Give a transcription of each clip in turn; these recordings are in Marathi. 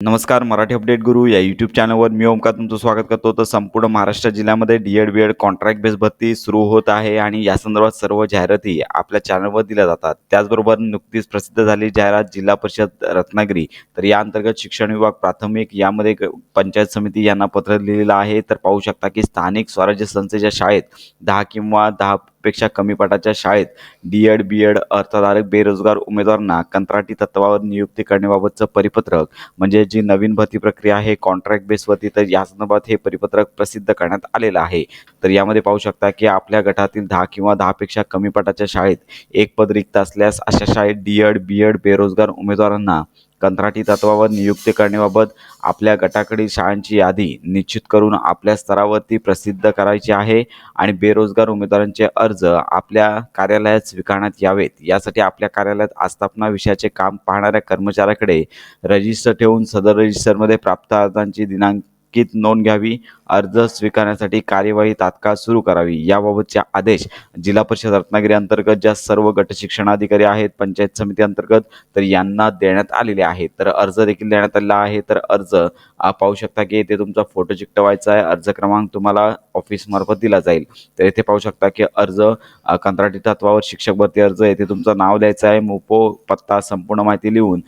नमस्कार मराठी अपडेट गुरु या यूट्यूब चॅनलवर मी ओमकार तुमचं स्वागत करतो. तर संपूर्ण महाराष्ट्र जिल्ह्यामध्ये D Ed B Ed contract base भरती सुरू होत आहे आणि या संदर्भात सर्व जाहिराती आपल्या चॅनलवर दिल्या जातात. त्याचबरोबर नुकतीच प्रसिद्ध झाली जाहिरात जिल्हा परिषद रत्नागिरी. तर या अंतर्गत शिक्षण विभाग प्राथमिक यामध्ये पंचायत समिती यांना पत्र लिहिलेलं आहे. तर पाहू शकता की स्थानिक स्वराज्य संस्थेच्या शाळेत दहा किंवा दहा पेक्षा कमी पटाच्या शाळेत डी एड बी एड अर्थधारक बेरोजगार उमेदवारांना कंत्राटी तत्वावर नियुक्ती करण्याबाबतचं परिपत्रक म्हणजे जी नवीन भरती प्रक्रिया आहे कॉन्ट्रॅक्ट बेसवरती तर या संदर्भात हे परिपत्रक प्रसिद्ध करण्यात आलेलं आहे. तर यामध्ये पाहू शकता की आपल्या गटातील दहा किंवा दहापेक्षा कमी पटाच्या शाळेत एक पद रिक्त असल्यास अशा शाळेत डी एड बी एड बेरोजगार उमेदवारांना कंत्राटी तत्वावर नियुक्ती करण्याबाबत आपल्या गटाकडील शाळांची यादी निश्चित करून आपल्या स्तरावरती प्रसिद्ध करायची आहे आणि बेरोजगार उमेदवारांचे अर्ज आपल्या कार्यालयात स्वीकारण्यात यावेत. यासाठी आपल्या कार्यालयात आस्थापना विषयाचे काम पाहणाऱ्या कर्मचाऱ्याकडे रजिस्टर ठेवून सदर रजिस्टरमध्ये प्राप्त अर्जांची दिनांकित नोंद घ्यावी. अर्ज स्वीकारण्यासाठी कार्यवाही तात्काळ सुरू करावी. याबाबतचे आदेश जिल्हा परिषद रत्नागिरी अंतर्गत ज्या सर्व गट शिक्षणाधिकारी आहेत पंचायत समिती अंतर्गत तर यांना देण्यात आलेले आहेत. तर अर्ज देखील देण्यात आलेला आहे. तर अर्ज पाहू शकता की येथे तुमचा फोटो चिकटवायचा आहे. अर्ज क्रमांक तुम्हाला ऑफिसमार्फत दिला जाईल. तर येथे पाहू शकता की अर्ज कंत्राटी तत्वावर शिक्षक भरती अर्ज येथे तुमचं नाव द्यायचं आहे. मोपो पत्ता संपूर्ण माहिती लिहून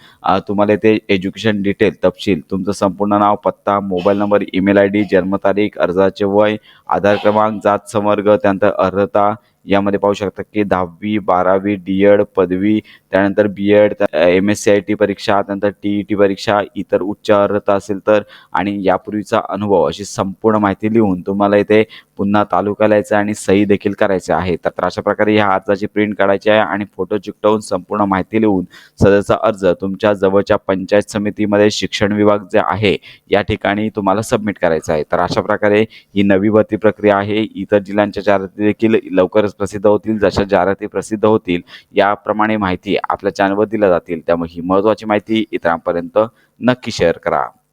तुम्हाला येथे एज्युकेशन डिटेल तपशील तुमचं संपूर्ण नाव पत्ता mobile number email I D जन्मतारीख अर्जाचे वय आधार क्रमांक जात समर्ग त्यानंतर अर्हता यामध्ये पाहू शकता की दहावी बारावी डी एड पदवी त्यानंतर B Ed M S C I T परीक्षा त्यानंतर टी ई टी परीक्षा इतर उच्च अर्हता असेल तर आणि यापूर्वीचा अनुभव अशी संपूर्ण माहिती लिहून तुम्हाला इथे पुन्हा तालुक्याला यायचं आणि सही देखील करायचे आहे. तर अशा प्रकारे ह्या अर्जाची प्रिंट काढायची आहे आणि फोटो चिकटवून संपूर्ण माहिती लिहून सदरचा अर्ज तुमच्या जवळच्या पंचायत समितीमध्ये शिक्षण विभाग जे आहे या ठिकाणी तुम्हाला सबमिट करायचा आहे. तर अशा प्रकारे ही नवी भरती प्रक्रिया आहे. इतर जिल्ह्यांच्या जाहिराती देखील लवकरच प्रसिद्ध होतील जशा जाहिराती प्रसिद्ध होतील याप्रमाणे माहिती आपल्या चॅनलवर दिल्या जातील. त्यामुळे ही महत्त्वाची माहिती इतरांपर्यंत नक्की शेअर करा.